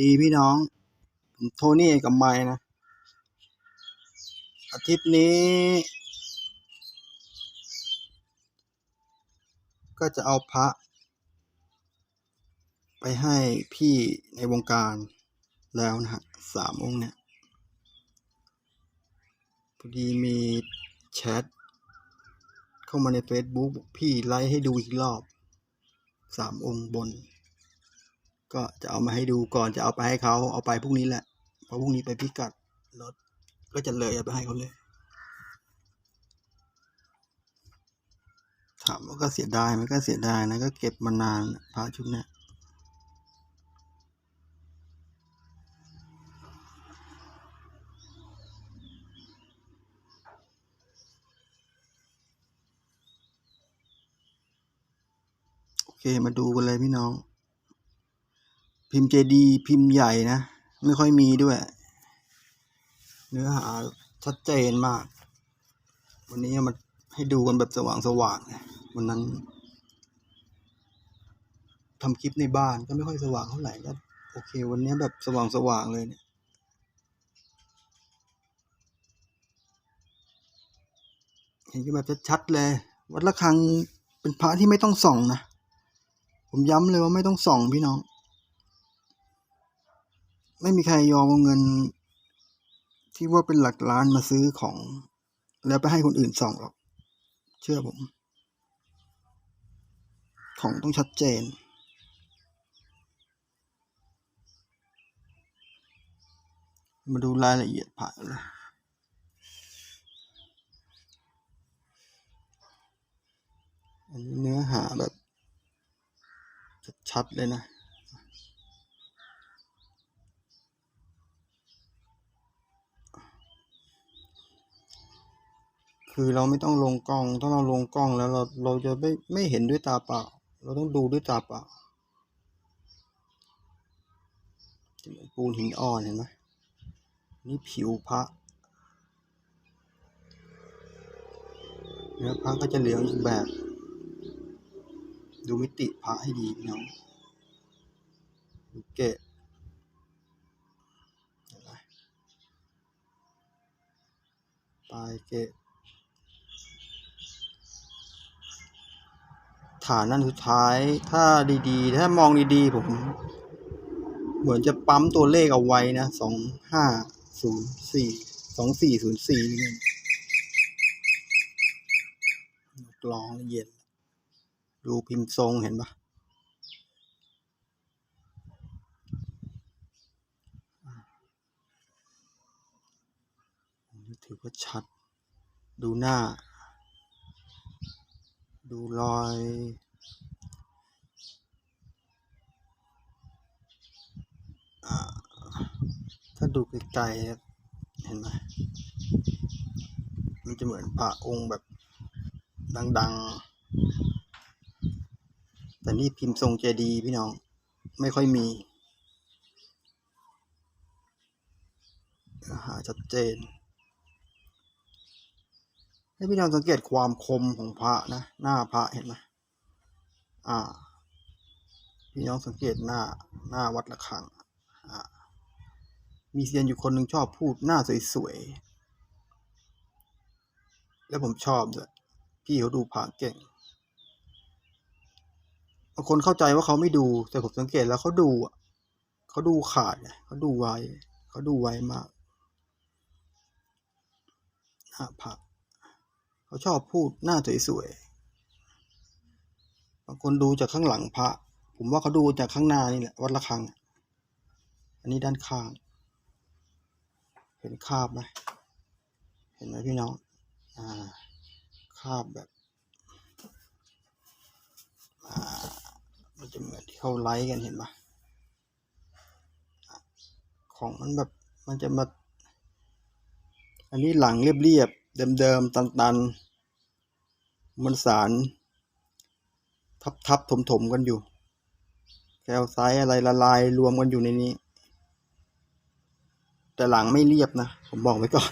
ดีพี่น้อง ผมโทนี่กับไมค์นะ อาทิตย์นี้ ก็จะเอาพระ ไปให้พี่ในวงการแล้วนะฮะสามองค์เนี่ยพอดีมีแชทเข้ามาใน Facebook บอกพี่ไลฟ์ให้ดูอีกรอบสามองค์บน ก็จะเอามาให้ดูก่อนจะเอาไปให้เขาเอาไปพรุ่งนี้แหละเพราะพรุ่งนี้ไปพิกัดรถก็จะเลยเอาไปให้เขาเลย ถามว่าก็เสียดายมันก็เสียดายนะก็เก็บมานานพระชุดเนี้ยโอเคมาดูกันเลยพี่น้อง พิมพ์เจดีพิมพ์ใหญ่นะ ไม่ค่อยมีด้วย เนื้อหาชัดเจนมาก วันนี้มาให้ดูกันแบบสว่างๆนะวันนั้นทำคลิปในบ้านก็ไม่ค่อยสว่างเท่าไหร่ก็โอเค วันนี้แบบสว่างๆเลยเนี่ยเห็นกันแบบชัดๆเลย วัดละคังเป็นพระที่ไม่ต้องส่องนะ ผมย้ำเลยว่าไม่ต้องส่องพี่น้อง ไม่มีใครยอมเอาเงิน ที่ว่าเป็นหลักล้านมาซื้อของ แล้วไปให้คนอื่นส่องหรอก เชื่อผม ของต้องชัดเจน มาดูรายละเอียดผ่านเลยอันนี้เนื้อหาแบบชัดๆเลยนะ คือเราไม่ต้องลงกล้อง ถ้าเราลงกล้องแล้วเราเราจะไม่ไม่เห็นด้วยตาเปล่า เราต้องดูด้วยตาเปล่าจะเหมือนปูนหินอ่อนเห็นไหมนี่ผิวพระเนื้อพระก็จะเหลืองอีกแบบ ดูมิติพระให้ดีน้องเกะไปลายเกะ ฐานนั้นสุดท้าย ถ้าดีๆ ถ้ามองดีๆ ผม เหมือนจะปั๊มตัวเลขเอาไว้นะสองห้าศูนย์สี่สองสี่ศูนย์สี่นี่กลองละเอียดดูพิมพ์ทรงเห็นปะถือว่าชัด ดูหน้า ดูรอยถ้าดูไกลๆเห็นไหมมันจะเหมือนพระองค์แบบดังๆ แต่นี่พิมพ์ทรงเจดีพี่น้อง ไม่ค่อยมี หาชัดเจน ให้พี่น้องสังเกตความคมของพระนะ หน้าพระเห็นไหมอ่า พี่น้องสังเกตหน้าหน้าวัดระฆังอ่ามีเซียนอยู่คนหนึ่งชอบพูดหน้าสวยๆ แล้วผมชอบด้วยพี่เขาดูพระเก่งบางคนเข้าใจว่าเขาไม่ดูแต่ผมสังเกตแล้วเขาดูอะเขาดูขาดเขาดูไวเขาดูไวมากหน้าพระ เขาชอบพูดหน้าสวยๆบางคนดูจากข้างหลังพระ ผมว่าเขาดูจากข้างหน้านี่แหละวัดระฆัง อันนี้ด้านข้าง เห็นคาบไหมเห็นไหมพี่น้องอ่าคาบแบบอ่ามันจะเหมือนที่เขาไลค์กันเห็นปะของมันแบบมันจะมาอันนี้หลังเรียบ เดิมๆ ตันๆมันสาร ทับๆ ถมๆ กันอยู่ แคลไซอะไรละลายรวมกันอยู่ในนี้ แต่หลังไม่เรียบนะ ผมบอกไว้ก่อน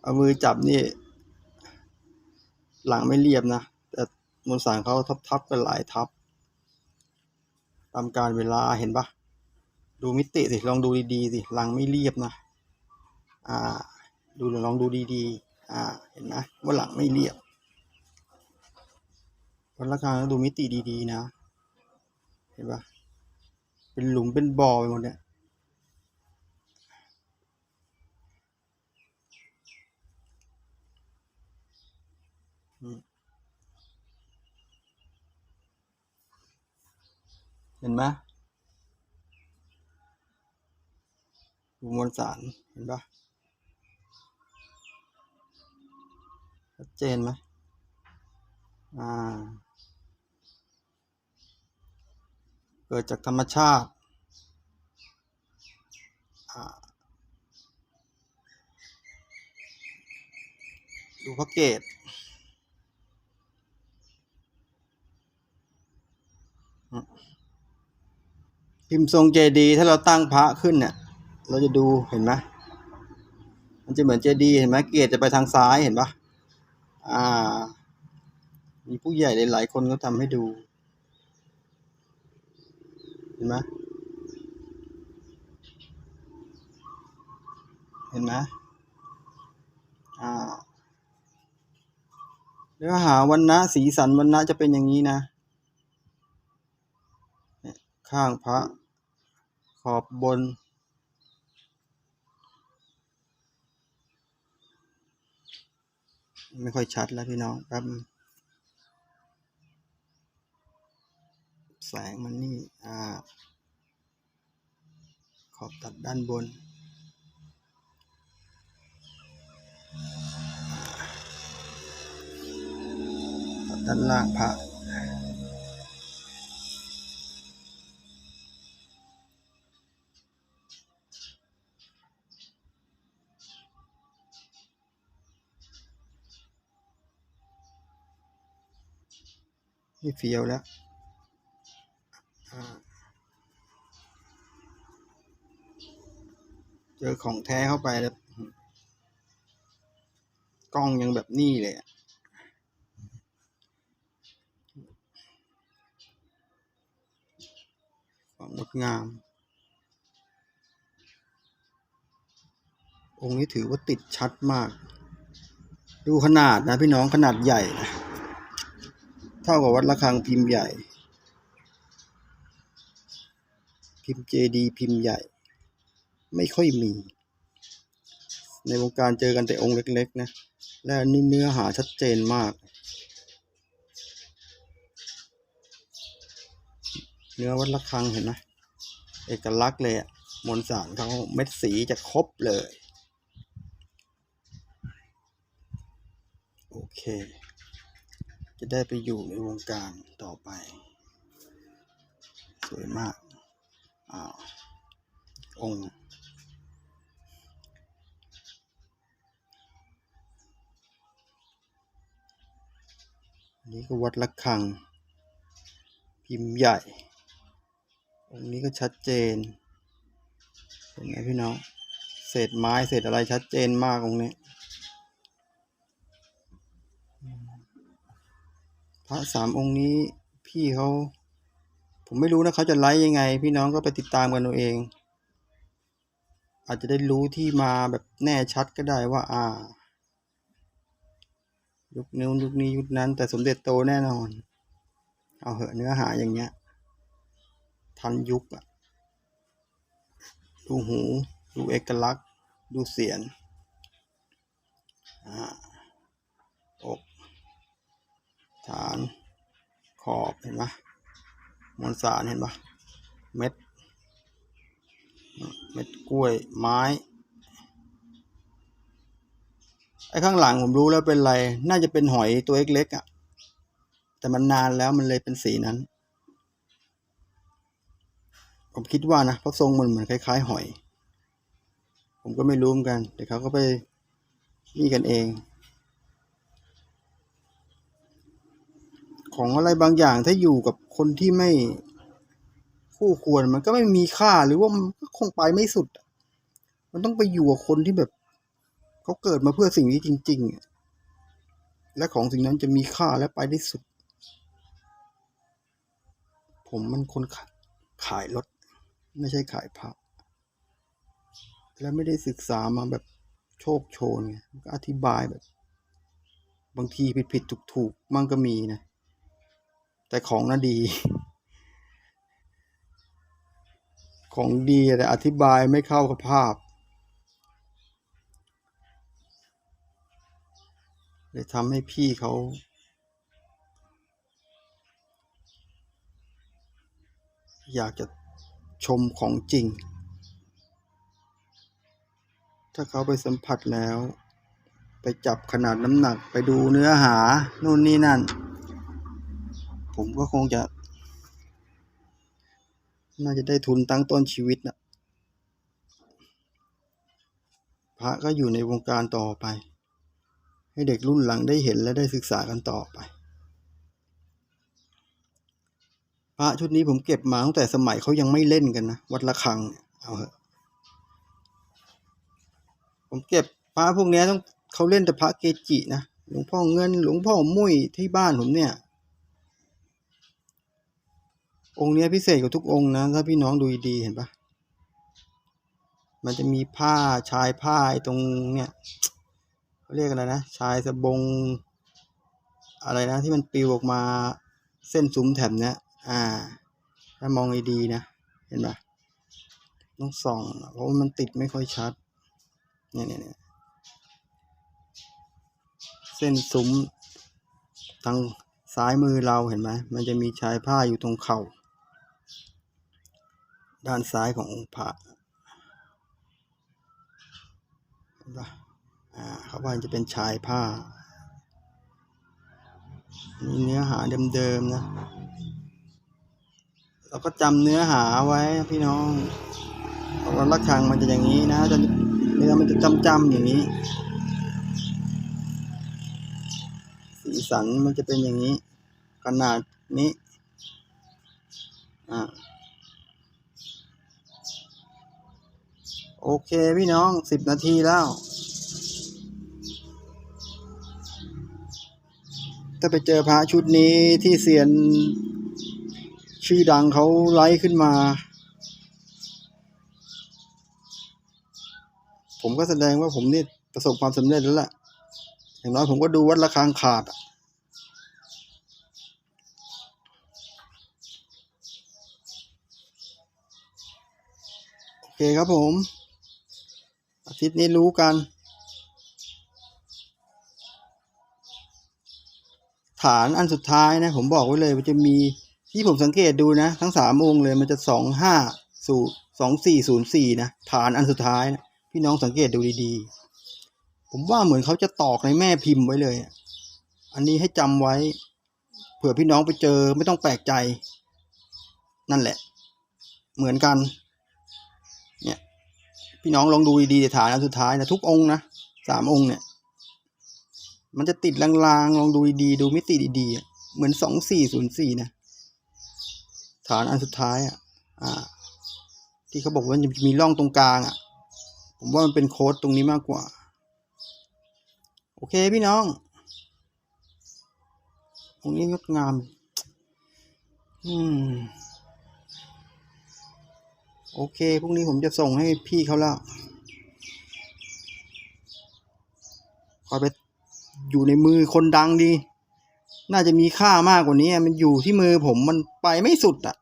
เอามือจับนี่ หลังไม่เรียบนะ แต่มวลสารเขาทับๆ กันหลายทับ ตามการเวลาเห็นปะดูมิติสิ ลองดูดีๆ สิรังไม่เรียบนะ อ่า ดูลองดูดีๆ อ่า เห็นไหมว่าหลังไม่เรียบวันละครั้งดูมิติดีๆนะ เห็นปะเป็นหลุมเป็นบ่อไปหมดเนี่ยเห็นไหมดูมวลสารเห็นปะ ชัดเจนไหมอ่า เกิดจากธรรมชาติ ดูพระเกตพิมพ์ทรงเจดีถ้าเราตั้งพระขึ้นเนี่ย เราจะดูเห็นไหมมันจะเหมือนเจดีเห็นไหมเกตจะไปทางซ้ายเห็นปะ อ่า มีผู้ใหญ่หลายๆคนเขาทำให้ดู เห็นไหมเห็นไหมอ่าเนื้อหาวันนะสีสันวันนะจะเป็นอย่างนี้นะ ข้างพระขอบบน ไม่ค่อยชัดแล้วพี่น้องแป๊บแสงมันนี่ อ่า ขอบตัดด้านบน ตัดด้านล่างพระ นี่เฟียวแล้วเจอของแท้เข้าไปแล้ว กล้องยังแบบนี้เลยอะความงดงาม องค์นี้ถือว่าติดชัดมาก ดูขนาดนะพี่น้องขนาดใหญ่นะ เท่ากับวัดระฆังพิมพ์ใหญ่ พิมพ์เจดีพิมพ์ใหญ่ ไม่ค่อยมี ในวงการเจอกันแต่องค์เล็กๆนะ และนนี่เนื้อหาชัดเจนมาก เนื้อวัดระฆังเห็นไหมเอกลักษณ์เลยอะมวลสารเขาเม็ดสีจะครบเลย โอเค จะได้ไปอยู่ในวงการต่อไป สวยมากอ้าวองค์นี้ก็วัดระฆัง พิมพ์ใหญ่ องค์นี้ก็ชัดเจน เห็นไหมพี่น้อง เศษไม้เศษอะไรชัดเจนมากองค์นี้ พระสามองค์นี้ พี่เขาผมไม่รู้นะเขาจะไลฟ์ยังไง พี่น้องก็ไปติดตามกันเอาเอง อาจจะได้รู้ที่มาแบบแน่ชัดก็ได้ว่า อ่า ยุคนู้ยุคนี้ยุคนั้น แต่สมเด็จโตแน่นอน เอาเหอะเนื้อหาอย่างเงี้ย ทันยุคอะดูหู ดูเอกลักษณ์ ดูเสียงอ่า อก ฐาน ขอบเห็นปะมวลสารเห็นปะเม็ด เม็ดกล้วยไม้ ไอ้ข้างหลังผมรู้แล้วเป็นไร น่าจะเป็นหอยตัวเล็กๆอะ แต่มันนานแล้วมันเลยเป็นสีนั้น ผมคิดว่านะเพราะทรงมันเหมือนคล้าย ๆ หอย ผมก็ไม่รู้เหมือนกัน แต่เขาก็ไปนี่กันเอง ของอะไรบางอย่างถ้าอยู่กับคนที่ไม่คู่ควรมันก็ไม่มีค่าหรือว่ามันก็คงไปไม่สุด มันต้องไปอยู่กับคนที่แบบเขาเกิดมาเพื่อสิ่งนี้จริง ๆ และของสิ่งนั้นจะมีค่าและไปได้สุด ผมมันคนขายขายรถ ไม่ใช่ขายพระและไม่ได้ศึกษามาแบบโชคโชนไงก็อธิบายแบบ บางทีผิดผิดถูกถูกๆมั่งก็มีนะ แต่ของน่ะดี ของดีแต่อธิบายไม่เข้ากับภาพเลยทำให้พี่เขา อยากจะชมของจริง ถ้าเขาไปสัมผัสแล้ว ไปจับขนาดน้ำหนักไปดูเนื้อหา นู่นนี่นั่น ผมก็คงจะ น่าจะได้ทุนตั้งต้นชีวิตนะพระก็อยู่ในวงการต่อไป ให้เด็กรุ่นหลังได้เห็นและได้ศึกษากันต่อไป พระชุดนี้ผมเก็บมาตั้งแต่สมัยเขายังไม่เล่นกันนะ วัดละคังเอาเหอะผมเก็บพระพวกนี้ต้องเขาเล่นแต่พระเกจินะหลวงพ่อเงินหลวงพ่อมุ้ยที่บ้านผมเนี่ย องค์นี้พิเศษกว่าทุกองค์นะ ถ้าพี่น้องดูดีเห็นปะมันจะมีผ้าชายผ้าตรงเนี่ยเขาเรียกอะไรนะ ชายสบง อะไรนะ ที่มันปิวออกมาเส้นซุ้มแถบเนี้ยอ่า ถ้ามองดีๆนะ เห็นปะต้องส่อง เพราะว่ามันติดไม่ค่อยชัด เนี่ยเนี่ยเนี่ยเส้นซุ้มทางซ้ายมือเราเห็นไหม มันจะมีชายผ้าอยู่ตรงเข่า ด้านซ้ายขององค์พระเห็นปะอ่าเขาว่าจะเป็นชายผ้านี่เนื้อหาเดิมๆนะ เราก็จำเนื้อหาไว้พี่น้องวันละครังมันจะอย่างนี้นะจะเนื้อมันจะจำๆอย่างนี้ สีสันมันจะเป็นอย่างนี้ ขนาดนี้ อ่า โอเคพี่น้องสิบนาทีแล้ว ถ้าไปเจอพระชุดนี้ที่เซียนชื่อดังเขาไลฟ์ขึ้นมา ผมก็แสดงว่าผมนี่ประสบความสำเร็จแล้วแหละอย่างน้อยผมก็ดูวัดระฆังขาดโอเคครับผม อาทิตย์นี้รู้กัน ฐานอันสุดท้ายนะ ผมบอกไว้เลยมันจะมีที่ผมสังเกตดูนะ ทั้งสามองค์เลยมันจะสองห้าศูนย์สองสี่ศูนย์สี่นะฐานอันสุดท้ายนะพี่น้องสังเกตดูดีๆ ผมว่าเหมือนเขาจะตอกในแม่พิมพ์ไว้เลย อันนี้ให้จำไว้ เผื่อพี่น้องไปเจอไม่ต้องแปลกใจ นั่นแหละ เหมือนกัน พี่น้องลองดูดีๆฐานอันสุดท้ายนะทุกองค์นะสามองค์เนี่ย มันจะติดลางๆลองดูดีๆดูมิติดีๆเหมือนสองสี่ศูนย์สี่นะฐานอันสุดท้ายอะ อ่า ที่เขาบอกว่าจะมีร่องตรงกลางอะ ผมว่ามันเป็นโค้ดตรงนี้มากกว่า โอเคพี่น้องตรงนี้งดงาม อืม โอเค พรุ่งนี้ผมจะส่งให้พี่เขาแล้วขอไปอยู่ในมือคนดังดี น่าจะมีค่ามากกว่านี้ มันอยู่ที่มือผมมันไปไม่สุดอะ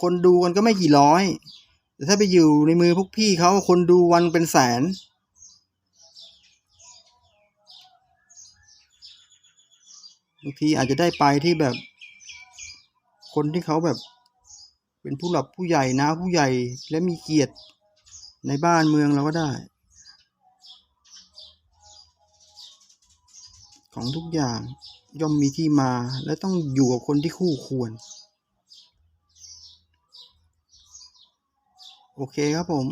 คนดูกันก็ไม่กี่ร้อย แต่ถ้าไปอยู่ในมือพวกพี่เขาคนดูวันเป็นแสน บางทีอาจจะได้ไปที่แบบ คนที่เขาแบบ เป็นผู้หลักผู้ใหญ่นะผู้ใหญ่และมีเกียรติในบ้านเมืองเราก็ได้ ของทุกอย่างย่อมมีที่มาและต้องอยู่กับคนที่คู่ควร โอเคครับผม